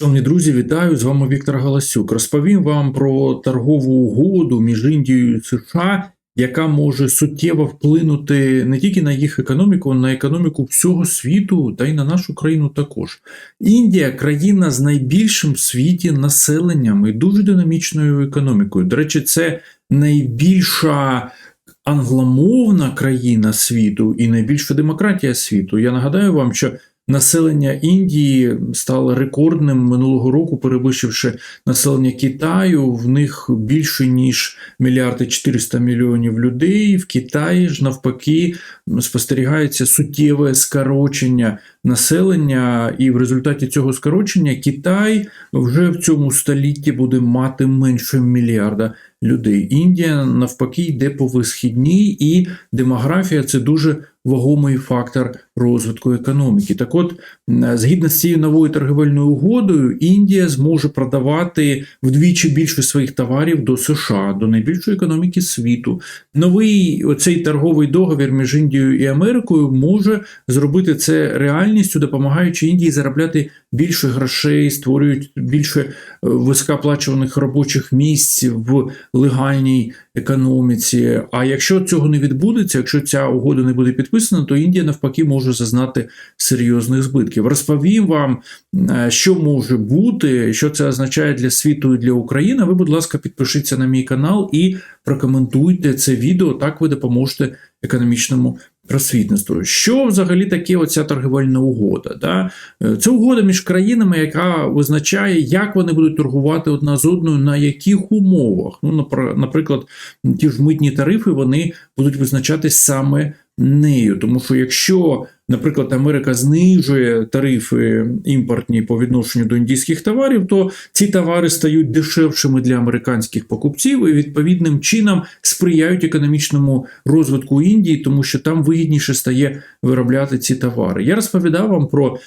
Шановні друзі, вітаю! З вами Віктор Галасюк. Розповім вам про торгову угоду між Індією і США, яка може суттєво вплинути не тільки на їх економіку, а на економіку всього світу та й на нашу країну також. Індія країна з найбільшим в світі населенням і дуже динамічною економікою. До речі, це найбільша. Англомовна країна світу і найбільша демократія світу. Я нагадаю вам, що Населення Індії стало рекордним минулого року, перевищивши населення Китаю. В них більше ніж мільярди 400 мільйонів людей. В Китаї ж навпаки спостерігається суттєве скорочення населення, і в результаті цього скорочення Китай вже в цьому столітті буде мати менше мільярда людей. Індія навпаки йде по висхідній, і демографія це дуже вагомий фактор розвитку економіки. Так, от, згідно з цією новою торговельною угодою, Індія зможе продавати вдвічі більше своїх товарів до США, до найбільшої економіки світу. Новий оцей торговий договір між Індією і Америкою може зробити це реальністю, допомагаючи Індії заробляти більше грошей, створюють більше е, високооплачуваних робочих місць в легальній економіці. А якщо цього не відбудеться, якщо ця угода не буде підписана, то Індія навпаки може зазнати серйозних збитків. Розповім вам, е, що може бути, що це означає для світу і для України. Ви, будь ласка, підпишіться на мій канал і прокоментуйте це відео. Так ви допоможете економічному просвітництву. Що взагалі таке оця торговельна угода? Да? Е, це угода між країнами, яка визначає, як вони будуть торгувати одна з одною, на яких умовах. Ну, Наприклад, ті ж митні тарифи вони будуть визначатись саме нею. Тому що якщо наприклад, Америка знижує тарифи імпортні по відношенню до індійських товарів, то ці товари стають дешевшими для американських покупців і відповідним чином сприяють економічному розвитку Індії, тому що там вигідніше стає виробляти ці товари. Я розповідав вам про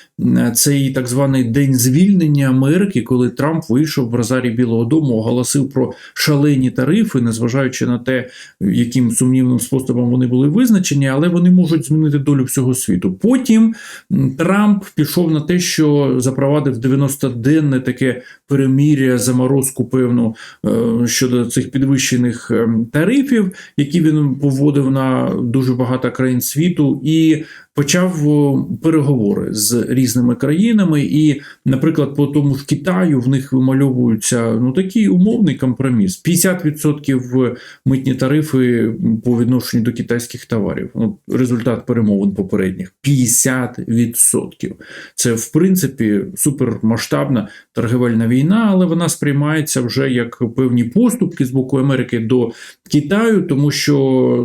цей так званий день звільнення Америки, коли Трамп вийшов в Розарі Білого Дому, оголосив про шалені тарифи, незважаючи на те, яким сумнівним способом вони були визначені, але вони можуть змінити долю всього світу. Потім Трамп пішов на те, що запровадив 90-денне таке перемір'я, заморозку певну е, щодо цих підвищених ем, тарифів, які він поводив на дуже багато країн світу, і почав переговори з різними країнами. І, наприклад, по тому ж Китаю в них вимальовується ну такий умовний компроміс: 50% митні тарифи по відношенню до китайських товарів. Ну, результат перемовин попередніх 50%. Це в принципі супермасштабна торговельна війна, але вона сприймається вже як певні поступки з боку Америки до Китаю, тому що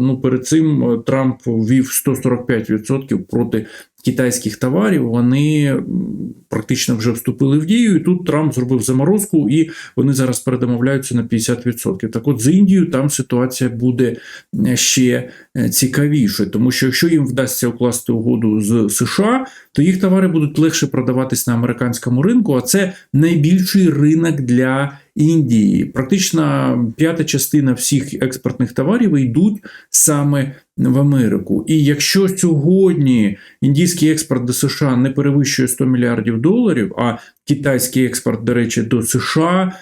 ну перед цим Трамп ввів 145% проти китайських товарів, вони практично вже вступили в дію. І тут Трамп зробив заморозку, і вони зараз передомовляються на 50%. Так от з Індією там ситуація буде е, ще е, цікавіше, тому що якщо їм вдасться укласти угоду з США, то їх товари будуть легше продаватись на американському ринку, а це найбільший ринок для Індії. Практично п'ята частина всіх експортних товарів йдуть саме в Америку. І якщо сьогодні індійський експорт до США не перевищує 100 мільярдів доларів, а китайський експорт, до речі, до США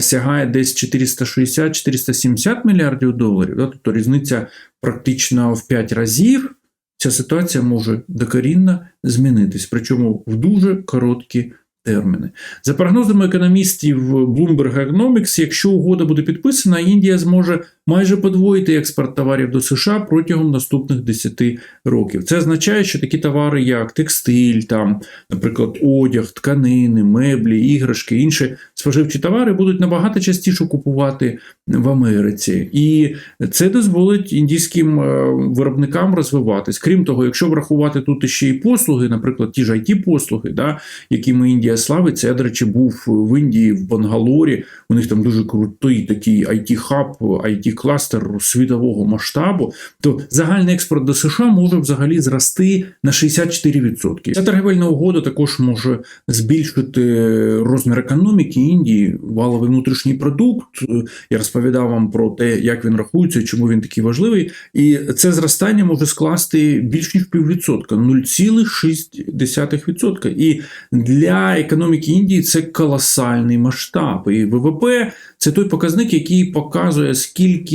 сягає десь 460-470 мільярдів доларів, тобто різниця практично в 5 разів. Ця ситуація може докорінно змінитись, причому в дуже короткі терміни. За прогнозами економістів Bloomberg Economics, якщо угода буде підписана, Індія зможе майже подвоїти експорт товарів до США протягом наступних 10 років. Це означає, що такі товари, як текстиль, там, наприклад, одяг, тканини, меблі, іграшки, інші споживчі товари будуть набагато частіше купувати в Америці. І це дозволить індійським е, виробникам розвиватись. Крім того, якщо врахувати тут ще й послуги, наприклад, ті ж it послуги да, якими Індія славиться, я, до речі, був в Індії, в Бангалорі. У них там дуже крутий такий it хаб it кластер світового масштабу, то загальний експорт до США може взагалі зрости на 64%. Ця торгівельна угода також може збільшити розмір економіки Індії, валовий внутрішній продукт. Я розповідав вам про те, як він рахується, чому він такий важливий. І це зростання може скласти більш ніж піввідсотка 0,6%. І для економіки Індії це колосальний масштаб. І ВВП це той показник, який показує, скільки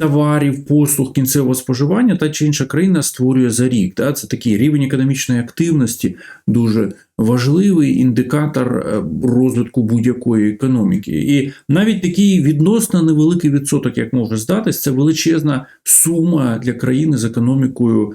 товарів, послуг кінцевого споживання та чи інша країна створює за рік. Це такий рівень економічної активності, дуже важливий індикатор е, розвитку будь-якої економіки. І навіть такий відносно невеликий відсоток, як може здатись, це величезна сума для країни з економікою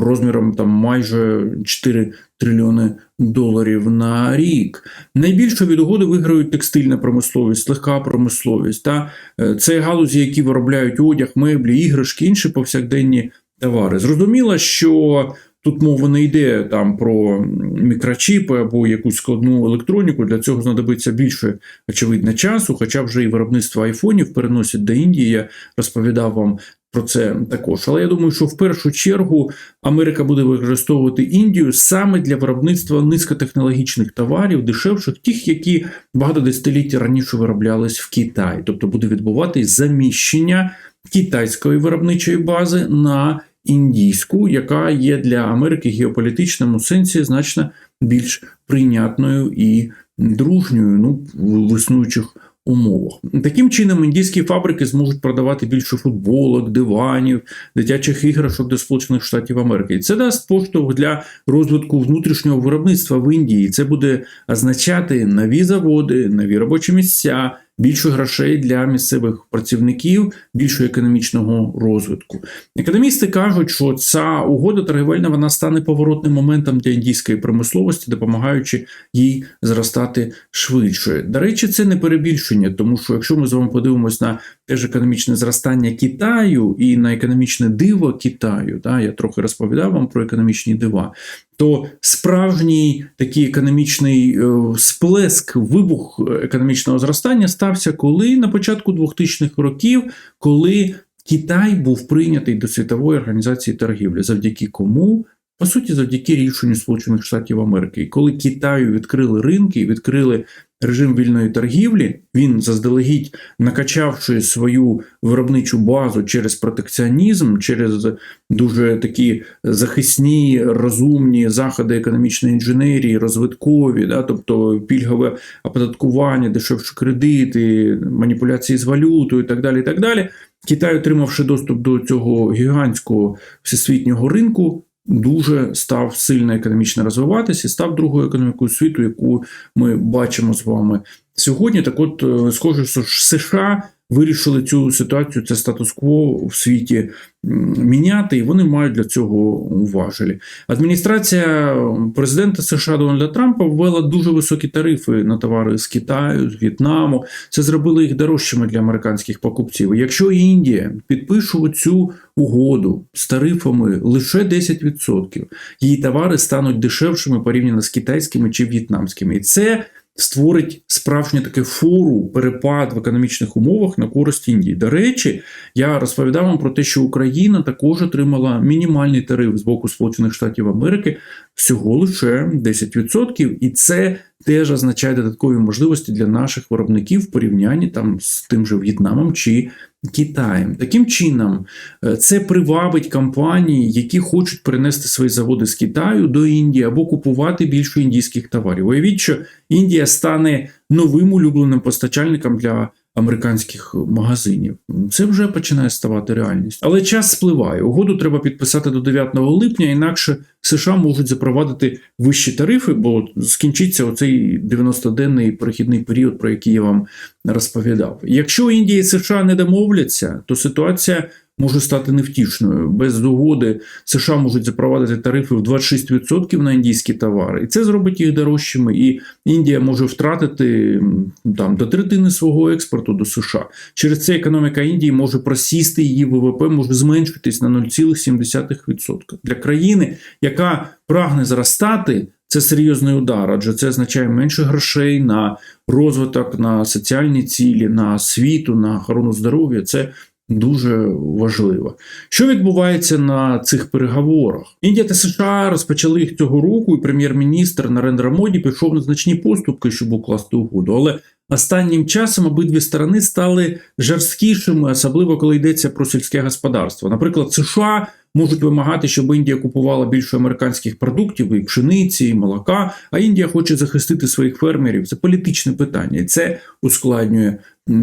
розміром там майже 4 трильйони доларів на рік. Найбільше від угоди виграють текстильна промисловість, легка промисловість. Та е, це галузі, які виробляють одяг, меблі, іграшки, інші повсякденні товари. Зрозуміло, що Тут мова не йде там про мікрочіпи або якусь складну електроніку. Для цього знадобиться більше очевидно часу, хоча вже і виробництво айфонів переносять до Індії. Я розповідав вам про це також. Але я думаю, що в першу чергу Америка буде використовувати Індію саме для виробництва низькотехнологічних товарів, дешевших, тих, які багато десятиліть раніше вироблялись в Китаї. Тобто буде відбуватись заміщення китайської виробничої бази на індійську, яка є для Америки в геополітичному сенсі значно більш прийнятною і дружньою ну, в існуючих умовах. Таким чином, індійські фабрики зможуть продавати більше футболок, диванів, дитячих іграшок до Сполучених Штатів Америки. Це дасть поштовх для розвитку внутрішнього виробництва в Індії. Це буде означати нові заводи, нові робочі місця більше грошей для місцевих працівників, більше економічного розвитку. Економісти кажуть, що ця угода торгівельна вона стане поворотним моментом для індійської промисловості, допомагаючи їй зростати швидше. До речі, це не перебільшення, тому що якщо ми з вами подивимось на теж економічне зростання Китаю і на економічне диво Китаю, да, я трохи розповідав вам про економічні дива, то справжній такий економічний е, сплеск, вибух економічного зростання стався коли на початку 2000-х років, коли Китай був прийнятий до світової організації торгівлі, завдяки кому. По суті, завдяки рішенню Сполучених Штатів Америки, коли Китаю відкрили ринки, відкрили режим вільної торгівлі, він заздалегідь накачавши свою виробничу базу через протекціонізм, через дуже такі захисні розумні заходи економічної інженерії, розвиткові, да, тобто пільгове оподаткування, дешевші кредити, маніпуляції з валютою і так далі. І так далі. Китай, отримавши доступ до цього гігантського всесвітнього ринку дуже став сильно економічно розвиватися і став другою економікою світу, яку ми бачимо з вами сьогодні. Так, от е, схоже, що США вирішили цю ситуацію, це статус-кво в світі міняти, і вони мають для цього важелі. Адміністрація президента США Дональда Трампа ввела дуже високі тарифи на товари з Китаю, з В'єтнаму. Це зробило їх дорожчими для американських покупців. Якщо Індія підпише цю угоду з тарифами лише 10%, її товари стануть дешевшими порівняно з китайськими чи в'єтнамськими. І це створить справжнє таке фору, перепад в економічних умовах на користь Індії. До речі, я розповідав вам про те, що Україна також отримала мінімальний тариф з боку Сполучених Штатів Америки всього лише 10%. І це теж означає додаткові можливості для наших виробників в порівнянні там з тим же В'єтнамом чи Китаєм. Таким чином, е, це привабить компанії, які хочуть перенести свої заводи з Китаю до Індії або купувати більше індійських товарів. Уявіть, що Індія стане новим улюбленим постачальником для американських магазинів. Це вже починає ставати реальністю. Але час спливає. Угоду треба підписати до 9 липня, інакше США можуть запровадити вищі тарифи, бо скінчиться оцей 90-денний перехідний період, про який я вам розповідав. Якщо Індія і США не домовляться, то ситуація може стати невтішною. Без угоди США можуть запровадити тарифи в 26% на індійські товари, і це зробить їх дорожчими. І Індія може втратити там до третини свого експорту до США. Через це економіка Індії може просісти, її ВВП може зменшитись на 0,7%. для країни, яка прагне зростати. Це серйозний удар, адже це означає менше грошей на розвиток, на соціальні цілі, на освіту, на охорону здоров'я. Це дуже важлива. Що відбувається на цих переговорах? Індія та США розпочали їх цього року, і прем'єр-міністр Нарендра Моді пішов на значні поступки, щоб укласти угоду. Але останнім часом обидві сторони стали жорсткішими, особливо коли йдеться про сільське господарство. Наприклад, США можуть вимагати, щоб Індія купувала більше американських продуктів, і пшениці, і молока. А Індія хоче захистити своїх фермерів. Це політичне питання, і це ускладнює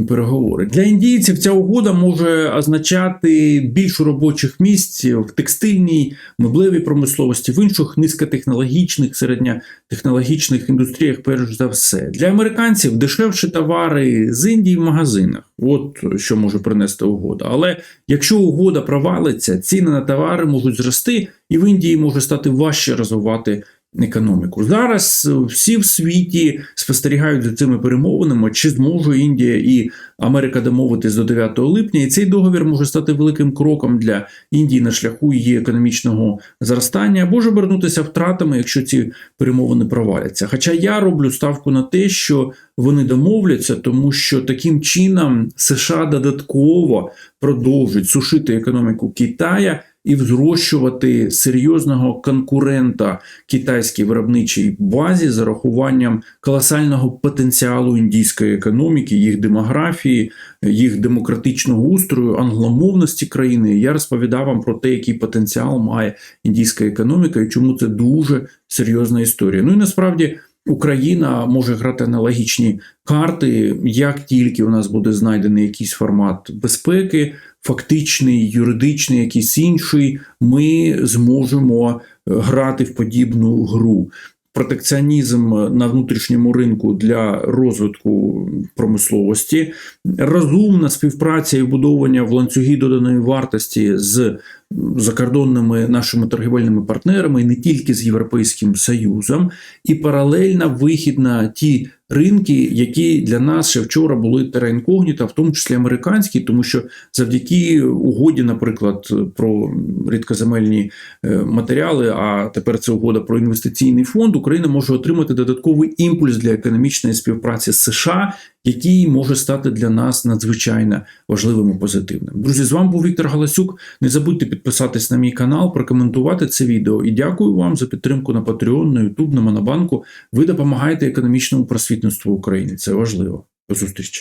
переговори. Для індійців ця угода може означати більше робочих місць в текстильній, меблевій промисловості, в інших низькотехнологічних, середньотехнологічних індустріях, перш за все. Для американців дешевші товари з Індії в магазинах. От що може принести угода. Але якщо угода провалиться, ціни на товари можуть зрости, і в Індії може стати важче розвивати економіку. Зараз всі в світі спостерігають за цими перемовинами, чи зможе Індія і Америка домовитись до 9 липня, і цей договір може стати великим кроком для Індії на шляху її економічного зростання, або ж обернутися втратами, якщо ці перемовини проваляться. Хоча я роблю ставку на те, що вони домовляться, тому що таким чином США додатково продовжують сушити економіку Китая і взрощувати серйозного конкурента китайській виробничій базі з урахуванням колосального потенціалу індійської економіки, їх демографії, їх демократичного устрою, англомовності країни. Я розповідав вам про те, який потенціал має індійська економіка і чому це дуже серйозна історія. Ну і насправді. Україна може грати аналогічні карти, як тільки у нас буде знайдений якийсь формат безпеки, фактичний, юридичний, якийсь інший, ми зможемо грати в подібну гру. Протекціонізм на внутрішньому ринку для розвитку промисловості, розумна співпраця і вбудовування в ланцюги доданої вартості з закордонними нашими торгівельними партнерами, і не тільки з Європейським Союзом, і паралельно вихід на ті ринки, які для нас ще вчора були тера інкогніта, в тому числі американські, тому що завдяки угоді, наприклад, про рідкоземельні е, матеріали, а тепер це угода про інвестиційний фонд, Україна може отримати додатковий імпульс для економічної співпраці з США, який може стати для нас надзвичайно важливим і позитивним. Друзі, з вами був Віктор Галасюк. Не забудьте підписатись на мій канал, прокоментувати це відео. І дякую вам за підтримку на Patreon, на YouTube, на Монобанку. Ви допомагаєте економічному просвітництву України. Це важливо. До зустрічі.